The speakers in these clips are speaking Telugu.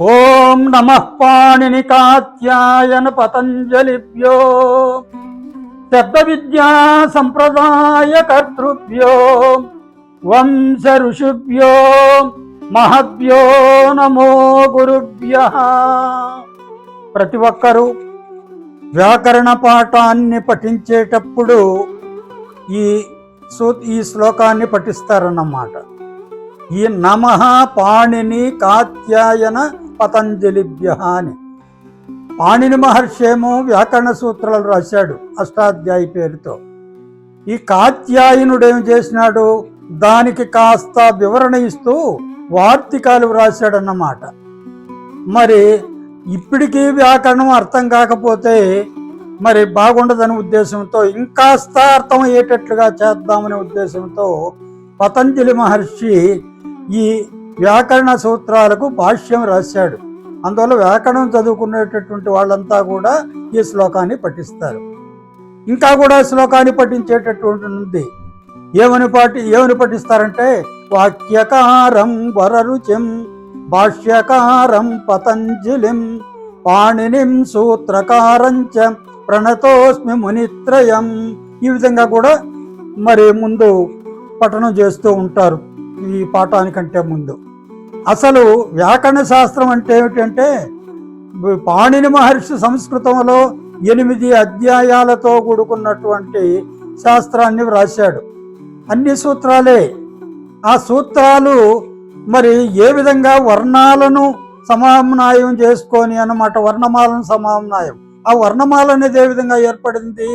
ఓం నమ పాణిని కాత్యాయన పతంజలిభ్యో శబ్ద విద్యా సంప్రదాయ కర్తృభ్యో వంశ ఋషిభ్యో మహద్భ్యో నమో గురుభ్య. ప్రతి ఒక్కరూ వ్యాకరణ పాఠాన్ని పఠించేటప్పుడు ఈ సూ ఈ శ్లోకాన్ని పఠిస్తారన్నమాట. ఈ నమ పాణిని కాత్యాయన పతంజలిభ్య అని. పాణిని మహర్షి ఏమో వ్యాకరణ సూత్రాలు రాశాడు అష్టాధ్యాయి పేరుతో. ఈ కాత్యాయనుడు ఏం చేసినాడు? దానికి కాస్త వివరణ ఇస్తూ వార్తికాలు వ్రాశాడన్నమాట. మరి ఇప్పటికీ వ్యాకరణం అర్థం కాకపోతే మరి బాగుండదనే ఉద్దేశంతో ఇంకాస్త అర్థం అయ్యేటట్లుగా చేద్దామనే ఉద్దేశంతో పతంజలి మహర్షి ఈ వ్యాకరణ సూత్రాలకు భాష్యం రాశాడు. అందువల్ల వ్యాకరణం చదువుకునేటటువంటి వాళ్ళంతా కూడా ఈ శ్లోకాన్ని పఠిస్తారు. ఇంకా కూడా శ్లోకాన్ని పఠించేటటువంటి ఉంది ఏమని పాటి ఏమని పఠిస్తారంటే వాక్యకారం వరరుచిం భాష్యకారం పతంజలిం పాణినిం సూత్రకారంచ ప్రణతోస్మి మునిత్రయం. ఈ విధంగా కూడా మరి ముందు పఠనం చేస్తూ ఉంటారు. ఈ పాఠానికంటే ముందు. అసలు వ్యాకరణ శాస్త్రం అంటే ఏమిటంటే పాణిని మహర్షి సంస్కృతంలో ఎనిమిది అధ్యాయాలతో కూడుకున్నటువంటి శాస్త్రాన్ని వ్రాశాడు. అన్ని సూత్రాలే. ఆ సూత్రాలు మరి ఏ విధంగా వర్ణాలను సమన్వయం చేసుకొని అన్నమాట వర్ణమాలను సమన్వయం. ఆ వర్ణమాల అనేది ఏ విధంగా ఏర్పడింది?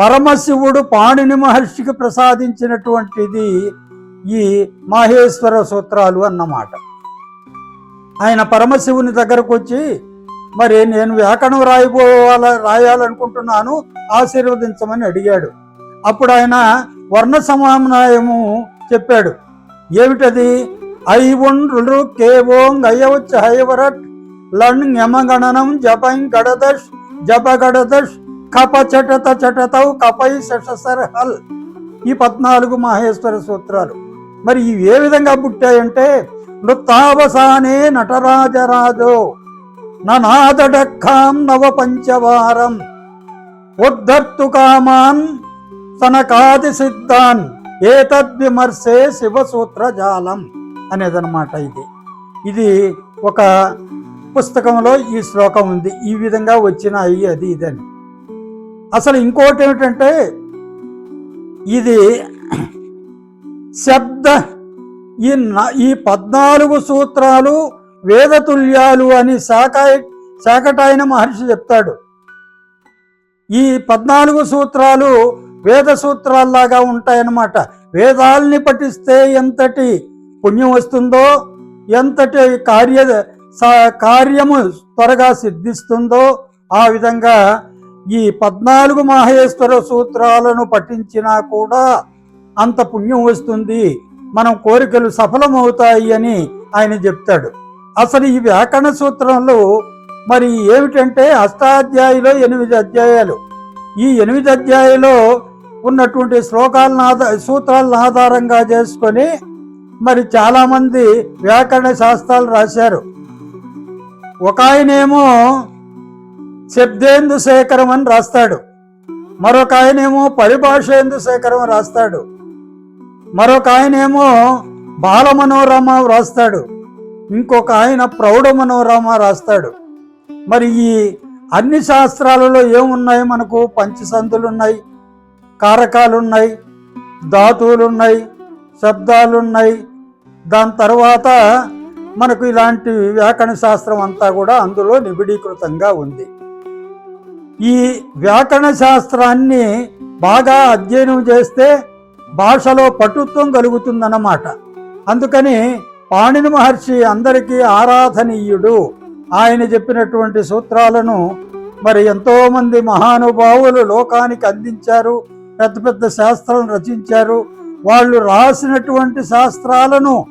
పరమశివుడు పాణిని మహర్షికి ప్రసాదించినటువంటిది ఈ మాహేశ్వర సూత్రాలు అన్నమాట. ఆయన పరమశివుని దగ్గరకు వచ్చి మరి నేను వ్యాకరణం రాయిపోవాల రాయాలనుకుంటున్నాను ఆశీర్వదించమని అడిగాడు. అప్పుడు ఆయన వర్ణ సమానాయము చెప్పాడు. ఏమిటది? ఐ ఒండ్రు కేవోంగ్ అయ్యవచ్చ హైవరట్ లణ్ యమగణనం జపం గడదష్ జప గడదష్ కప చటత చటతౌ కపై శశసర్ హల్ ఈ పద్నాలుగు మహేశ్వర సూత్రాలు. మరి ఇవి ఏ విధంగా పుట్టాయంటే నృత్తావసానే నటరాజరాజో ననాదడఖాం నవ పంచవారం ఉద్ధర్తు కామాన్ సనకాది సిద్ధాన్ ఏతద్విమర్శే శివసూత్ర జాలం అనేదన్నమాట ఇది. ఇది ఒక పుస్తకంలో ఈ శ్లోకం ఉంది. ఈ విధంగా వచ్చినాయి అది ఇదని. అసలు ఇంకోటి ఏమిటంటే ఇది శబ్ద. ఈ ఈ పద్నాలుగు సూత్రాలు వేదతుల్యాలు అని శాఖ శాకటాయన మహర్షి చెప్తాడు. ఈ పద్నాలుగు సూత్రాలు వేద సూత్రాల్లాగా ఉంటాయన్నమాట. వేదాల్ని పఠిస్తే ఎంతటి పుణ్యం వస్తుందో ఎంతటి కార్య కార్యము త్వరగా సిద్ధిస్తుందో ఆ విధంగా ఈ పద్నాలుగు మహేశ్వర సూత్రాలను పఠించినా కూడా అంత పుణ్యం వస్తుంది. మనం కోరికలు సఫలమవుతాయి అని ఆయన చెప్తాడు. అసలు ఈ వ్యాకరణ సూత్రంలో మరి ఏమిటంటే అష్టాధ్యాయులో ఎనిమిది అధ్యాయాలు. ఈ ఎనిమిది అధ్యాయులో ఉన్నటువంటి శ్లోకాలను ఆధార సూత్రాలను ఆధారంగా చేసుకొని మరి చాలామంది వ్యాకరణ శాస్త్రాలు రాశారు. ఒక ఆయనేమో శబ్దేందు శేఖరం అని రాస్తాడు. మరొక ఆయనేమో పరిభాషేందు శేఖరం రాస్తాడు. మరొక ఆయనేమో బాల మనోరమ రాస్తాడు ఇంకొక ఆయన ప్రౌఢ మనోరమ రాస్తాడు. మరి ఈ అన్ని శాస్త్రాలలో ఏమున్నాయి మనకు? పంచసంతులు ఉన్నాయి కారకాలు ఉన్నాయి ధాతువులు ఉన్నాయి దాని తర్వాత మనకు ఇలాంటి వ్యాకరణ శాస్త్రం అంతా కూడా అందులో నిబిడీకృతంగా ఉంది. ఈ వ్యాకరణ శాస్త్రాన్ని బాగా అధ్యయనం చేస్తే భాషలో పటుత్వం కలుగుతుందన్నమాట. అందుకని పాణిని మహర్షి అందరికీ ఆరాధనీయుడు. ఆయన చెప్పినటువంటి సూత్రాలను మరి ఎంతోమంది మహానుభావులు లోకానికి అందించారు. పెద్ద పెద్ద శాస్త్రాలను రచించారు. వాళ్ళు రాసినటువంటి శాస్త్రాలను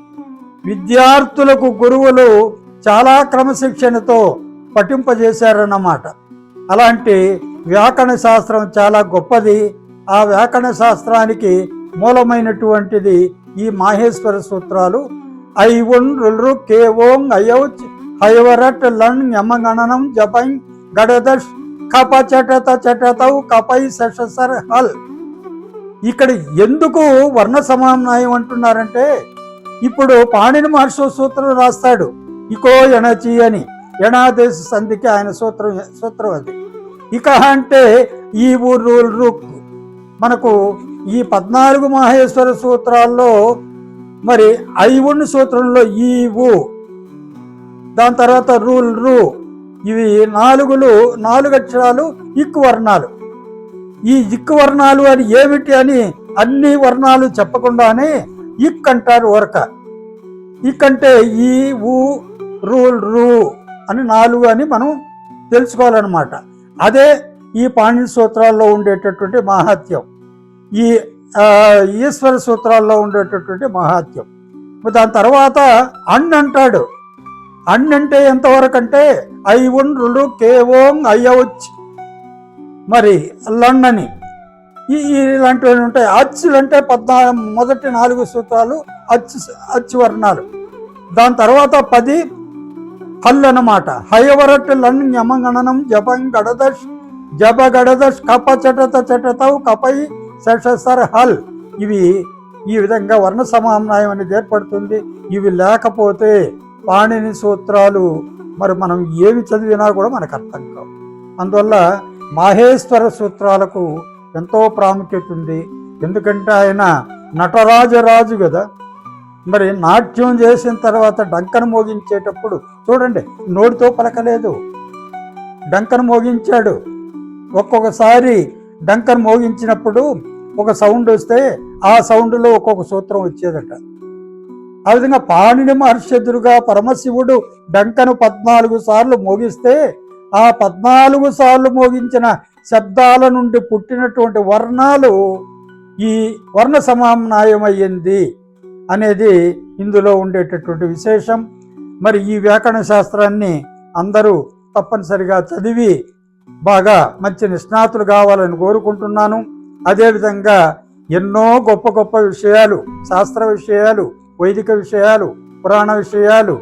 విద్యార్థులకు గురువులు చాలా క్రమశిక్షణతో పఠింపజేశారన్నమాట. అలాంటి వ్యాకరణ శాస్త్రం చాలా గొప్పది. ఆ వ్యాకరణ శాస్త్రానికి మూలమైనటువంటిది ఈ మాహేశ్వర సూత్రాలు. ఐ ఒన్ రుల్రు కే ఓంగ్ అయౌచ్ హైవరట్ లణ్ యమగణనం జపై గడదష్ కప చటత చటతౌ కపై శశసర్ హల్. ఇక్కడ ఎందుకు వర్ణ సమన్వయం అంటున్నారంటే ఇప్పుడు పాణిని మహర్షి సూత్రం రాస్తాడు. ఇకో ఎణచి అని ఎణాదేశ సంధికి ఆయన సూత్రం సూత్రం అది. ఇక అంటే ఈ ఊరు మనకు ఈ పద్నాలుగు మహేశ్వర సూత్రాల్లో మరి ఐవుణ్ణి సూత్రంలో ఈ ఊ దాని తర్వాత రూల్ రూ ఇవి నాలుగులు నాలుగు అక్షరాలు ఇక్కు వర్ణాలు. ఈ ఇక్కు వర్ణాలు అని ఏమిటి అని అన్ని వర్ణాలు చెప్పకుండానే ఇక్ అంటారు ఓరక. ఇక్ అంటే ఈ ఊ రూల్ రూ అని నాలుగు అని మనం తెలుసుకోవాలన్నమాట. అదే ఈ పాణి సూత్రాల్లో ఉండేటటువంటి మహాత్యం. ఈ ఈశ్వర సూత్రాల్లో ఉండేటటువంటి మహాత్యం. దాని తర్వాత అన్ అంటాడు. అన్ అంటే ఎంతవరకు అంటే ఐ ఉన్ కేవోం అయ్యవచ్చు. మరి లన్నని ఈ ఇలాంటివి ఉంటాయి. అచ్చులు అంటే పద్నాలుగు మొదటి నాలుగు సూత్రాలు అచ్చు అచ్చు వర్ణాలు. దాని తర్వాత పది హల్ అన్నమాట. హయవరట్ లన్ యమగణనం జపం గడదష్ జప గడదష్ కప చటత చటతవు కపై శశసర్ హల్. ఇవి ఈ విధంగా వర్ణ సమానాయం అనేది ఏర్పడుతుంది. ఇవి లేకపోతే పాణిని సూత్రాలు మరి మనం ఏమి చదివినా కూడా మనకు అర్థం కావు. అందువల్ల మాహేశ్వర సూత్రాలకు ఎంతో ప్రాముఖ్యత ఉంది. ఎందుకంటే ఆయన నటరాజరాజు కదా. మరి నాట్యం చేసిన తర్వాత డంకను మోగించేటప్పుడు చూడండి నోటితో పలకలేదు. డంకను మోగించాడు. ఒక్కొక్కసారి డంకను మోగించినప్పుడు ఒక సౌండ్ వస్తే ఆ సౌండ్లో ఒక్కొక్క సూత్రం వచ్చేదట. ఆ విధంగా పాణిని మహర్షి ఎదురుగా పరమశివుడు డంకను పద్నాలుగు సార్లు మోగిస్తే ఆ పద్నాలుగు సార్లు మోగించిన శబ్దాల నుండి పుట్టినటువంటి వర్ణాలు ఈ వర్ణ సమానాయమయ్యింది అనేది ఇందులో ఉండేటటువంటి విశేషం. మరి ఈ వ్యాకరణ శాస్త్రాన్ని అందరూ తప్పనిసరిగా చదివి బాగా మంచి నిష్ణాతులు కావాలని కోరుకుంటున్నాను. అదేవిధంగా ఎన్నో గొప్ప గొప్ప విషయాలు శాస్త్ర విషయాలు వైదిక విషయాలు పురాణ విషయాలు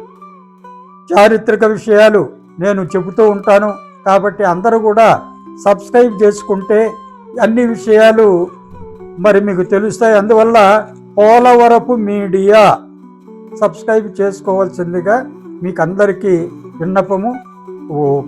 చారిత్రక విషయాలు నేను చెబుతూ ఉంటాను. కాబట్టి అందరూ కూడా సబ్స్క్రైబ్ చేసుకుంటే అన్ని విషయాలు మరి మీకు తెలుస్తాయి. అందువల్ల పోలవరపు మీడియా సబ్స్క్రైబ్ చేసుకోవాల్సిందిగా మీకు అందరికీ విన్నపము. ఓ.